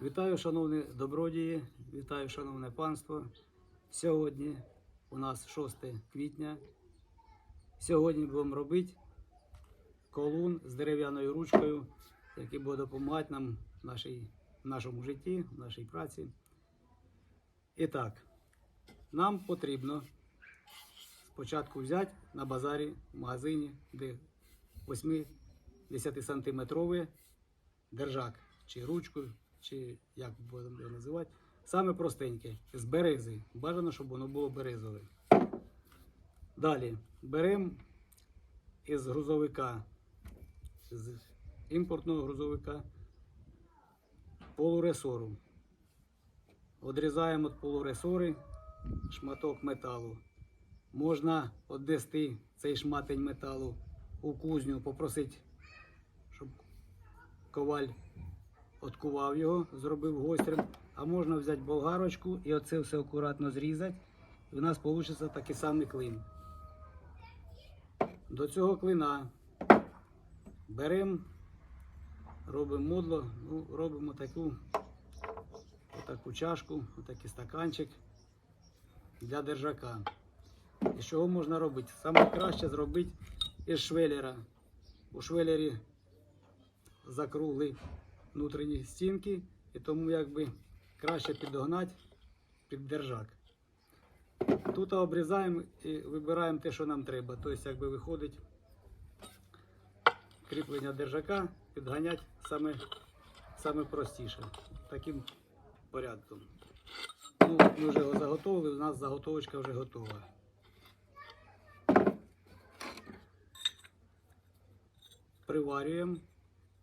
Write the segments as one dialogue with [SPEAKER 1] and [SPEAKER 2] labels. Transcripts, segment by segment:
[SPEAKER 1] Вітаю, шановні добродії, вітаю, шановне панство. Сьогодні у нас 6 квітня. Сьогодні будемо робити колун з дерев'яною ручкою, який буде допомагати нам в, нашій, в нашому житті, в нашій праці. І так, нам потрібно спочатку взяти на базарі в магазині, де 8-10 сантиметровий держак, чи ручку, чи як будемо його називати. Саме простеньке, з берези. Бажано, щоб воно було березове. Далі беремо із грузовика, з імпортного грузовика полуресору. Одрізаємо від полуресори шматок металу. Можна однести цей шматень металу у кузню, попросити, щоб коваль откував його, зробив гострим. А можна взяти болгарочку і оце все акуратно зрізати. І в нас вийде такий самий клин. До цього клина беремо, робимо мудло, ну, робимо таку, таку чашку, такий стаканчик для держака. І з чого можна робити? Саме краще зробити із швелера. У швелері закругли внутрішні стінки, і тому якби краще підогнати під держак. Тут обрізаємо і вибираємо те, що нам треба. Тобто, якби виходить кріплення держака, підганяти саме, саме простіше. Таким порядком. Ну, ми вже його заготовили, у нас заготовочка вже готова. Приварюємо,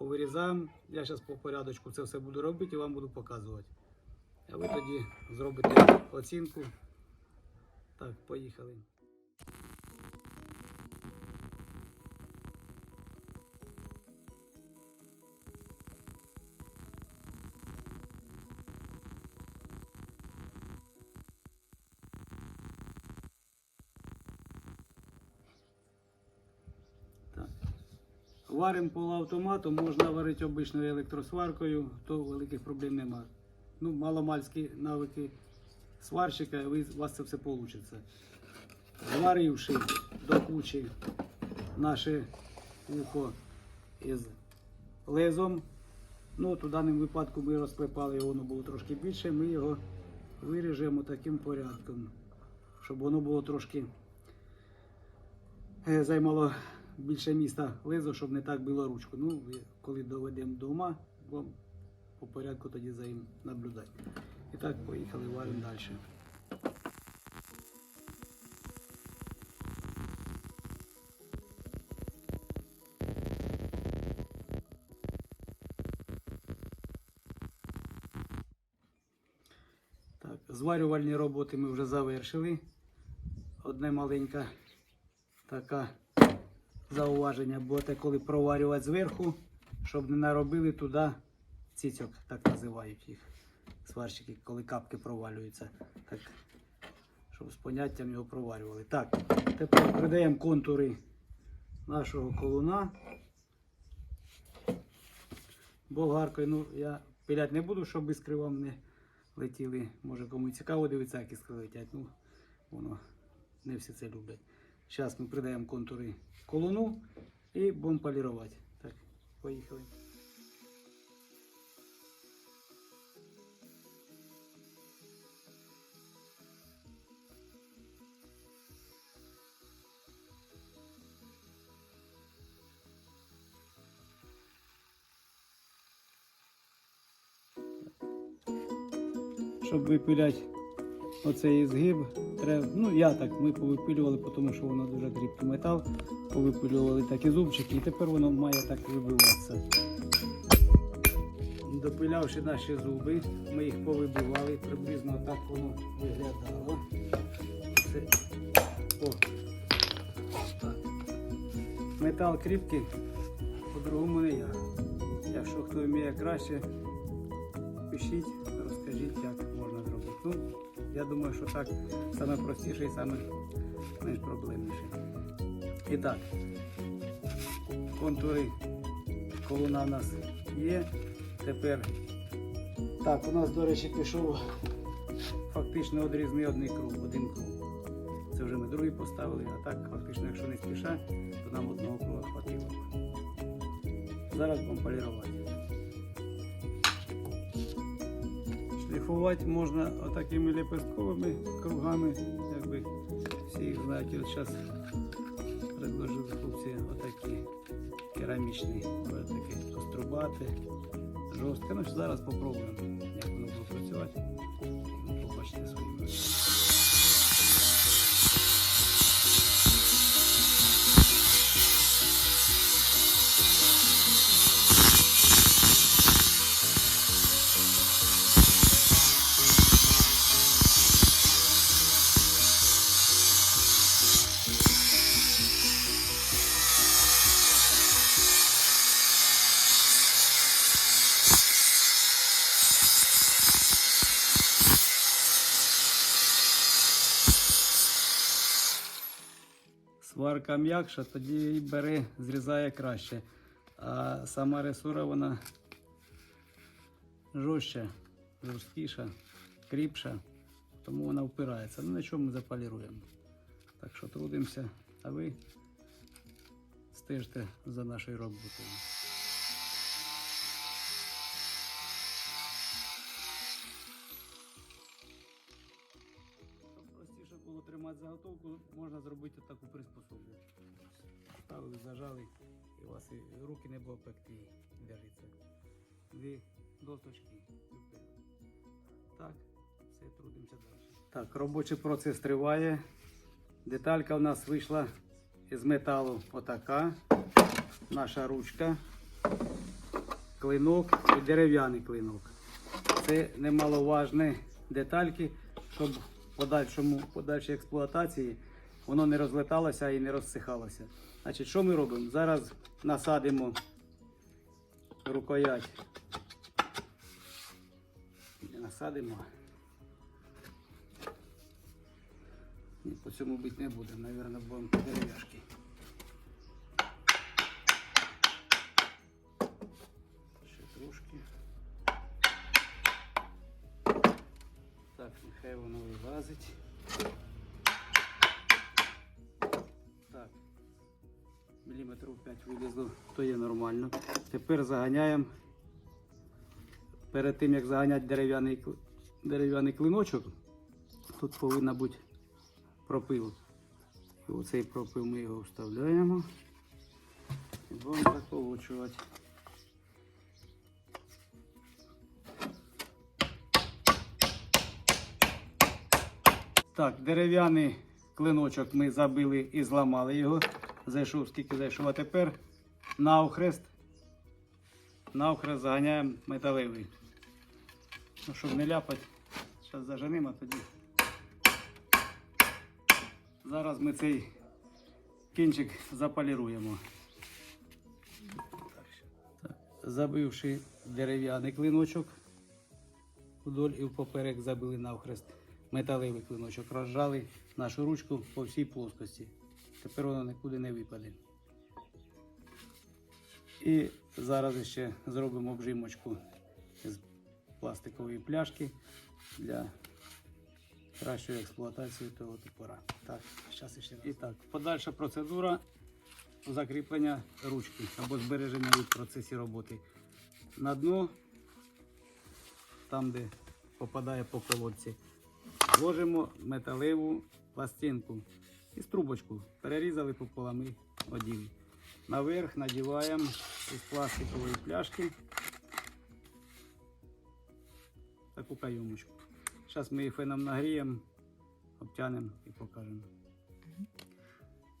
[SPEAKER 1] повирізаємо. Я зараз по порядочку це все буду робити і вам буду показувати. А ви тоді зробите оцінку. Так, поїхали. Варимо полуавтоматом, можна варити обичною електросваркою, то великих проблем немає. Ну, маломальські навики сварщика, і у вас це все вийде. Зваривши до кучі наше ухо із лезом. Ну, у даному випадку ми розклепали його, воно було трошки більше, ми його виріжемо таким порядком, щоб воно було трошки е, займало більше міста лезо, щоб не так било ручку. Ну, коли доведемо до ума, вам по порядку тоді за ним наблюдати. І так, поїхали, варимо далі. Так, зварювальні роботи ми вже завершили. Одне маленьке таке зауваження, бо те, коли проварювати зверху, щоб не наробили туди цицьок, так називають їх. Сварщики, коли капки провалюються. Так, щоб з поняттям його проварювали. Так, тепер придаємо контури нашого колуна. Болгаркою, ну я пиляти не буду, щоб іскри вам не летіли. Може кому цікаво дивитися, як іскри летять. Ну, воно не всі це люблять. Зараз ми придаємо контури колуну і будемо полірувати. Так, поїхали. Щоб випиляти оцей згиб, треба, ну я так, ми повипилювали, тому що воно дуже кріпкий метал. Повипилювали такі зубчики і тепер воно має так вибиватися. Допилявши наші зуби, ми їх повибивали, приблизно так воно виглядало. Це, о, так. Метал кріпкий, по-другому не я. Якщо хто вміє краще, пишіть, розкажіть, як можна зробити. Ну, я думаю, що так саме простіше і саме менш проблемніше. І так, контури колуна у нас є. Тепер Так, у нас, до речі, пішов фактично одрізний один круг, один круг. Це вже ми другий поставили, а так фактично, якщо не спіша, то нам одного круга хватило. Зараз будемо полірувати. Шліфувати можна отакими лепестковими кругами, якби всі їх знають. От зараз предложили хлопці отакі керамічні, такі кострубати, жорсткі. Ну, зараз спробуємо, як воно буде працювати. Ви побачите своїми. Сварка м'якша, тоді її бере, зрізає краще. А сама ресура вона жорстча, жорсткіша, кріпша, тому вона впирається. Ну на чому ми запаліруємо. Так що трудимося, а ви стежте за нашою роботою. Щоб простіше було тримати заготовку, можна зробити таку. Ставили, і у вас і руки не було пекти і. Дві досточки. Так, все, трудимося далі. Так, робочий процес триває. Деталька у нас вийшла із металу отака. Наша ручка, клинок і дерев'яний клинок. Це немаловажні детальки, щоб в подальшому, подальшій експлуатації воно не розлеталося і не розсихалося. Значить, що ми робимо? Зараз насадимо рукоять. Насадимо. Ні, по цьому бити не будемо, мабуть, будемо по дерев'яшки. Ще трошки. Так, нехай воно вилазить. Міліметрів 5 вилізло, то є нормально. Тепер заганяємо. Перед тим як заганяти дерев'яний дерев'яний клиночок, тут повинна бути пропил. І оцей пропил ми його вставляємо і будемо заколочувати. Так, дерев'яний клиночок ми забили і зламали його. Зайшов скільки зайшов. А тепер навхрест. Навхрест заганяємо металевий. Ну, щоб не ляпати, зараз заженемо, а тоді. Зараз ми цей кінчик запаліруємо. Забивши дерев'яний клиночок, вдоль і впоперек забили навхрест металевий клиночок, розжали нашу ручку по всій плоскості. Тепер вона нікуди не випаде. І зараз ще зробимо обжимочку з пластикової пляшки для кращої експлуатації того топора. Так, зараз ще раз. І так, подальша процедура закріплення ручки або збереження в процесі роботи. На дно, там де попадає по колодці, ложимо металеву пластинку із трубочку. Перерізали пополам і оділи. Наверх надіваємо із пластикової пляшки таку кайомочку. Зараз ми її феном нагріємо, обтянемо і покажемо.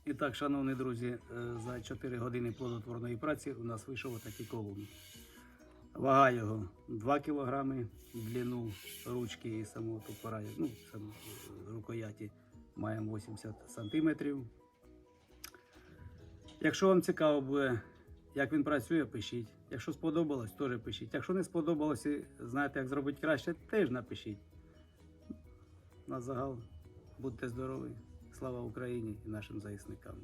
[SPEAKER 1] І так, шановні друзі, е, за 4 години плодотворної праці у нас вийшов отакий колун. Вага його 2 кг, длину ручки і самого топора, ну, самої рукояті маємо 80 сантиметрів. Якщо вам цікаво буде, як він працює, пишіть. Якщо сподобалось, теж пишіть. Якщо не сподобалось і знаєте, як зробити краще, теж напишіть. На загал будьте здорові. Слава Україні і нашим захисникам.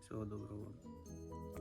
[SPEAKER 1] Всього доброго вам.